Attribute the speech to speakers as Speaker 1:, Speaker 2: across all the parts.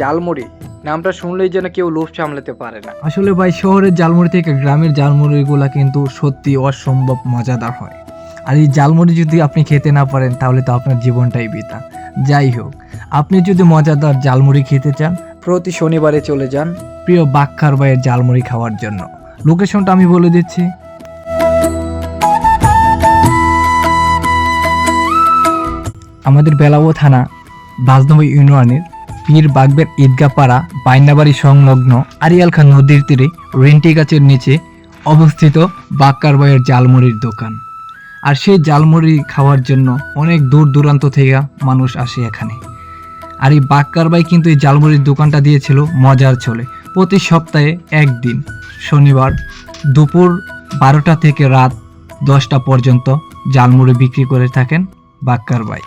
Speaker 1: জালমুড়ি। নামটা শুনলেই যেন কেউ লোভ সামলাতে পারে না।
Speaker 2: আসলে ভাই, শহরের জালমুড়ি থেকে গ্রামের জালমুড়িগুলো কিন্তু সত্যি অসম্ভব মজাদার হয়। আর এই জালমুড়ি যদি আপনি খেতে না পারেন, তাহলে তো আপনার জীবনটাই বৃথা। যাই হোক, আপনি যদি মজাদার জালমুড়ি খেতে চান,
Speaker 1: প্রতি শনিবারে চলে যান
Speaker 2: প্রিয় বাক্কার ভাইয়ের জালমুড়ি খাওয়ার জন্য। লোকেশনটা আমি বলে দিচ্ছি। আমাদের বেলাবো থানা বাজনবী ইউনিয়নের পীর বাগবের ঈদগাপাড়া বাইনাবাড়ি সংলগ্ন আরিয়াল খান নদীর তীরে রেন্টি গাছের নিচে অবস্থিত বাক্কার ভাইয়ের জালমুড়ির দোকান। আর সেই জালমুড়ি খাওয়ার জন্য অনেক দূর দূরান্ত থেকে মানুষ আসে এখানে। আর এই বাক্কার ভাই কিন্তু এই জালমুড়ির দোকানটা দিয়েছিল মজার চলে প্রতি সপ্তাহে একদিন, শনিবার দুপুর বারোটা থেকে রাত দশটা পর্যন্ত জালমুড়ি বিক্রি করে থাকেন বাক্কার ভাই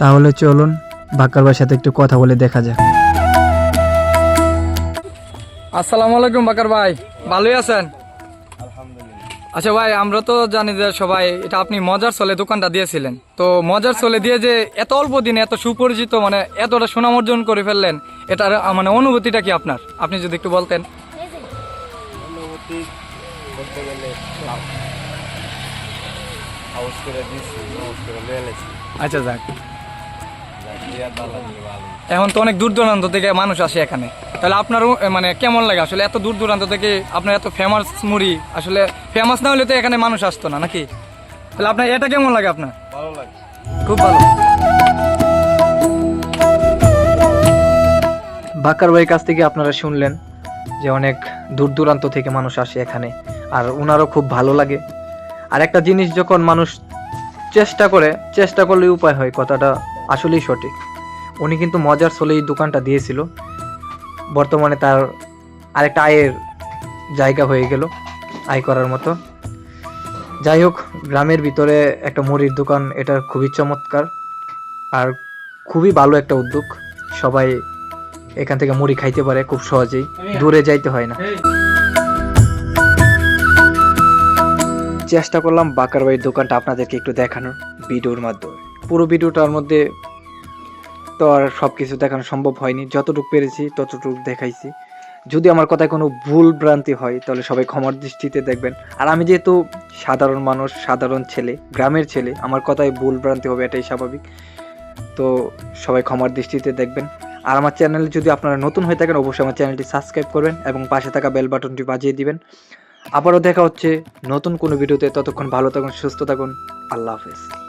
Speaker 1: তাহলে চলুন বাক্কার ভাইয়ের সাথে একটু কথা বলে দেখা যাক।
Speaker 3: আসসালামু আলাইকুম বাকার ভাই ভালোই আছেন? আচ্ছা ভাই আমরা তো জানি যে সবাই এটা আপনি মজার চলে দোকানটা দিয়েছিলেন। তো মজার চলে দিয়ে যে এত অল্প দিনে এত সুপরিচিত মানে এতটা সুনাম অর্জন করে ফেললেন এটার মানে অনুভূতিটা কি আপনার? আপনি যদি একটু বলতেন। আচ্ছা যাক। এখন তো অনেক দূর দূরান্ত থেকে মানুষ আসে এখানে। তাহলে আপনারও মানে কেমন লাগে আসলে? এত দূর দূরান্ত থেকে আপনার এত ফেমাস মুড়ি আসলে ফেমাস না হলে তো এখানে মানুষ আসতো না নাকি? তাহলে আপনার এটা কেমন লাগে আপনার?
Speaker 4: ভালো লাগে।
Speaker 3: খুব ভালো।
Speaker 1: বাক্কার ভাইয়ের কাছ থেকে আপনারা শুনলেন যে অনেক দূর দূরান্ত থেকে মানুষ আসে এখানে আর ওনারও খুব ভালো লাগে। আর একটা জিনিস যখন মানুষ চেষ্টা করে চেষ্টা করলে উপায় হয় কথাটা আসলেই সঠিক। উনি কিন্তু মজার সোলে এই দোকানটা দিয়েছিল। বর্তমানে তার আরেকটা আয়ের জায়গা হয়ে গেল আয় করার মতো। যাই হোক, গ্রামের ভিতরে একটা মুড়ির দোকান, এটা খুবই চমৎকার আর খুবই ভালো একটা উদ্যোগ। সবাই এখান থেকে মুড়ি খাইতে পারে খুব সহজেই, দূরে যাইতে হয় না। চেষ্টা করলাম বাকার বাড়ির দোকানটা আপনাদেরকে একটু দেখানোর ভিডিওর মাধ্যমে। পুরো ভিডিওটার মধ্যে তো আর সব কিছু দেখানো সম্ভব হয়নি। যতটুকু পেরেছি, ততটুকু দেখাইছি। যদি আমার কথায় কোনো ভুল ভ্রান্তি হয়, তাহলে সবাই ক্ষমার দৃষ্টিতে দেখবেন। আর আমি যেহেতু সাধারণ মানুষ, সাধারণ ছেলে, গ্রামের ছেলে, আমার কথায় ভুল ভ্রান্তি হবে, এটাই স্বাভাবিক। তো সবাই ক্ষমার দৃষ্টিতে দেখবেন। আর আমার চ্যানেলে যদি আপনারা নতুন হয়ে থাকেন, অবশ্যই আমার চ্যানেলটি সাবস্ক্রাইব করবেন এবং পাশে থাকা বেল বাটনটি বাজিয়ে দিবেন। আবারও দেখা হচ্ছে নতুন কোনো ভিডিওতে। ততক্ষণ ভালো থাকুন, সুস্থ থাকুন। আল্লাহ হাফেজ।